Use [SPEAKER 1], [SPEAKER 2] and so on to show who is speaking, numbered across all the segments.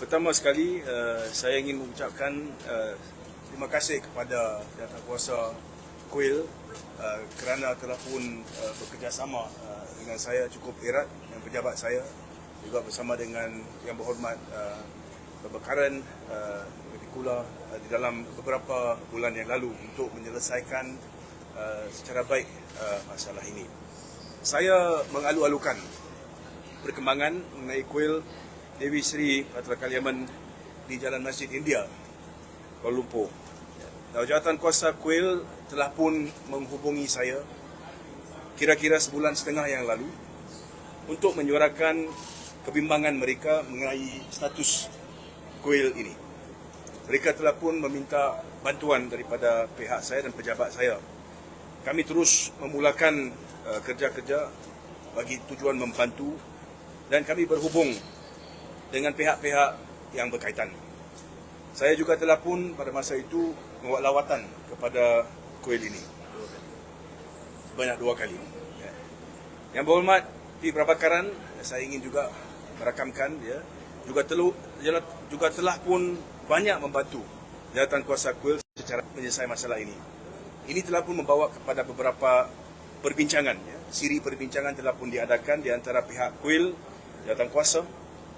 [SPEAKER 1] pertama sekali uh, saya ingin mengucapkan uh, terima kasih kepada Jawatankuasa Kuil uh, kerana telah pun uh, bekerjasama uh, dengan saya cukup erat dengan pejabat saya juga bersama dengan yang berhormat uh, Pembekaran uh, lebih kula uh, di dalam beberapa bulan yang lalu untuk menyelesaikan uh, secara baik uh, masalah ini. Saya mengalu-alukan perkembangan mengenai kuil Dewi Sri Patra Kaliaman di Jalan Masjid India, Kuala Lumpur. Dan jawatan kuasa kuil telah pun menghubungi saya kira-kira sebulan setengah yang lalu untuk menyuarakan kebimbangan mereka mengenai status kuil ini. Mereka telah pun meminta bantuan daripada pihak saya dan pejabat saya. Kami terus memulakan uh, kerja-kerja bagi tujuan membantu dan kami berhubung dengan pihak-pihak yang berkaitan. Saya juga telah pun pada masa itu membuat lawatan kepada kuil ini. Sebanyak dua kali. Ya. Yang berhormat di Prabakaran, saya ingin juga merakamkan ya, juga telah juga telah pun banyak membantu jawatan kuasa kuil secara menyelesaikan masalah ini. Ini telah pun membawa kepada beberapa perbincangan. Ya. Siri perbincangan telah pun diadakan di antara pihak kuil, jawatan kuasa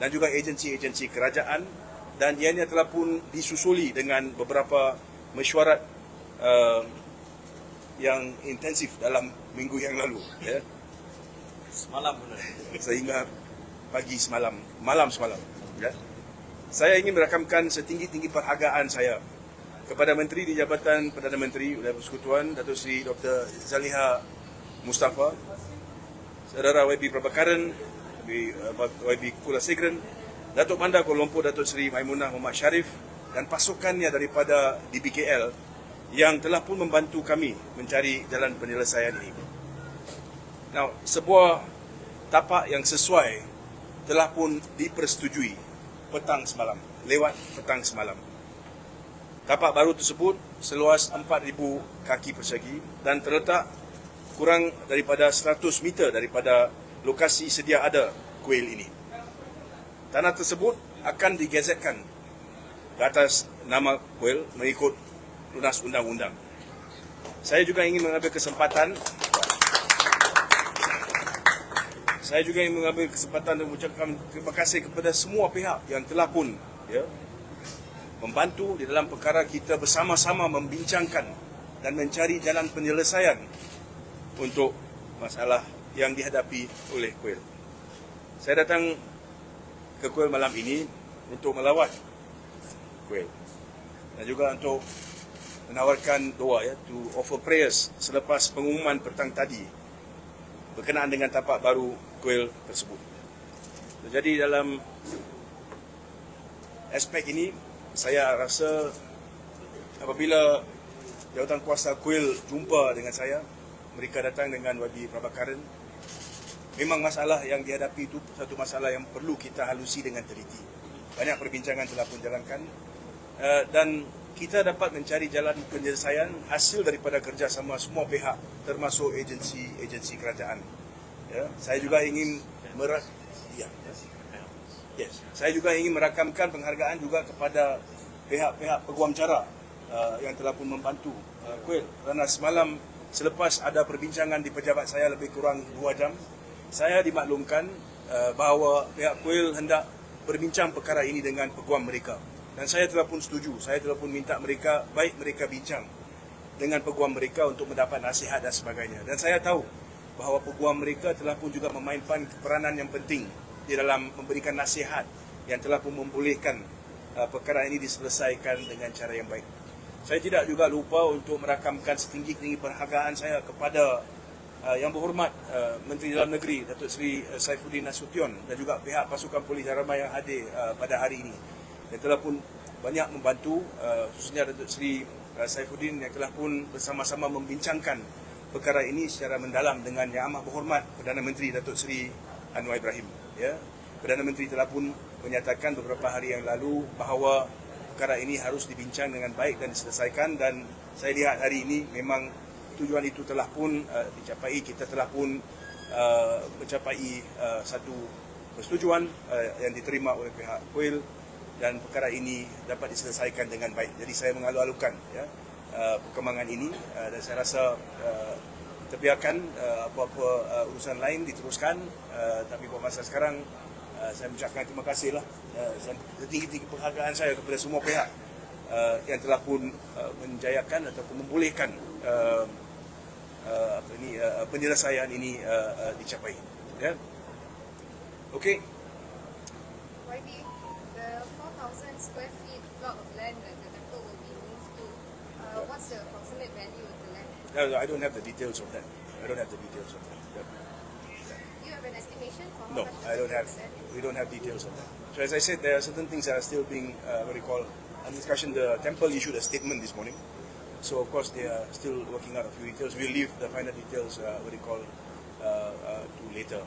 [SPEAKER 1] dan juga agensi-agensi kerajaan dan ianya telah pun disusuli dengan beberapa mesyuarat uh, yang intensif dalam minggu yang lalu. Ya.
[SPEAKER 2] Semalam benar.
[SPEAKER 1] Sehingga pagi semalam, malam semalam. Ya. Saya ingin merakamkan setinggi-tinggi perhargaan saya kepada Menteri di Jabatan Perdana Menteri Wilayah Persekutuan Datuk Seri Dr. Zaliha Mustafa, Saudara YB Prabakaran, YB Kula Segren, Datuk Bandar Kuala Lumpur Datuk Seri Maimunah Muhammad Sharif dan pasukannya daripada DBKL yang telah pun membantu kami mencari jalan penyelesaian ini. Now, sebuah tapak yang sesuai telah pun dipersetujui petang semalam, lewat petang semalam. Tapak baru tersebut seluas 4,000 kaki persegi dan terletak kurang daripada 100 meter daripada lokasi sedia ada kuil ini. Tanah tersebut akan digezetkan ke atas nama kuil mengikut lunas undang-undang. Saya juga ingin mengambil kesempatan saya juga ingin mengambil kesempatan dan mengucapkan terima kasih kepada semua pihak yang telah pun ya, membantu di dalam perkara kita bersama-sama membincangkan dan mencari jalan penyelesaian untuk masalah yang dihadapi oleh kuil. Saya datang ke kuil malam ini untuk melawat kuil dan juga untuk menawarkan doa ya to offer prayers selepas pengumuman petang tadi berkenaan dengan tapak baru kuil tersebut. Jadi dalam aspek ini saya rasa apabila jawatan kuasa kuil jumpa dengan saya, mereka datang dengan Wadi Prabakaran, memang masalah yang dihadapi itu satu masalah yang perlu kita halusi dengan teliti. Banyak perbincangan telah pun jalankan eh, dan kita dapat mencari jalan penyelesaian hasil daripada kerjasama semua pihak termasuk agensi-agensi kerajaan. Ya, saya juga ingin merak ya. Yes. Saya juga ingin merakamkan penghargaan juga kepada pihak-pihak peguam cara uh, yang telah pun membantu uh, kuil kerana semalam selepas ada perbincangan di pejabat saya lebih kurang dua jam saya dimaklumkan uh, bahawa pihak kuil hendak berbincang perkara ini dengan peguam mereka dan saya telah pun setuju. Saya telah pun minta mereka, baik mereka bincang dengan peguam mereka untuk mendapat nasihat dan sebagainya. Dan saya tahu bahawa peguam mereka telah pun juga memainkan peranan yang penting di dalam memberikan nasihat yang telah pun membolehkan uh, perkara ini diselesaikan dengan cara yang baik. Saya tidak juga lupa untuk merakamkan setinggi-tinggi perhargaan saya kepada uh, yang berhormat uh, Menteri Dalam Negeri Datuk Seri uh, Saifuddin Nasution dan juga pihak pasukan polis Darma yang hadir uh, pada hari ini. Yang telah pun banyak membantu uh, khususnya Datuk Seri uh, Saifuddin yang telah pun bersama-sama membincangkan perkara ini secara mendalam dengan Yang Amat Berhormat Perdana Menteri Datuk Seri Anwar Ibrahim ya. Perdana Menteri telah pun menyatakan beberapa hari yang lalu bahawa perkara ini harus dibincang dengan baik dan diselesaikan dan saya lihat hari ini memang tujuan itu telah pun uh, dicapai kita telah pun uh, mencapai uh, satu persetujuan uh, yang diterima oleh pihak kuil dan perkara ini dapat diselesaikan dengan baik. Jadi saya mengalu-alukan ya uh, perkembangan ini uh, dan saya rasa uh, kita biarkan uh, apa-apa uh, urusan lain diteruskan uh, tapi buat masa sekarang uh, saya mengucapkan terima kasih lah uh, setinggi-tinggi penghargaan saya kepada semua pihak uh, yang telah pun uh, menjayakan ataupun membolehkan uh, uh, apa ini uh, penyelesaian ini uh, uh, dicapai ya okey
[SPEAKER 3] YB, the 4,000 square feet plot of land that the temple will be moved to, uh, what's the approximate value of the land?
[SPEAKER 1] no, no, I don't have the details of that I don't have the details of that Yeah.
[SPEAKER 3] Do you have an estimation for how
[SPEAKER 1] No,
[SPEAKER 3] much
[SPEAKER 1] I don't have. We don't have details of that. So as I said, there are certain things that are still being uh, what do you call under discussion. The temple issued a statement this morning, so of course they are still working out a few details. We'll leave the final details. Uh, what do you call uh, uh, to later.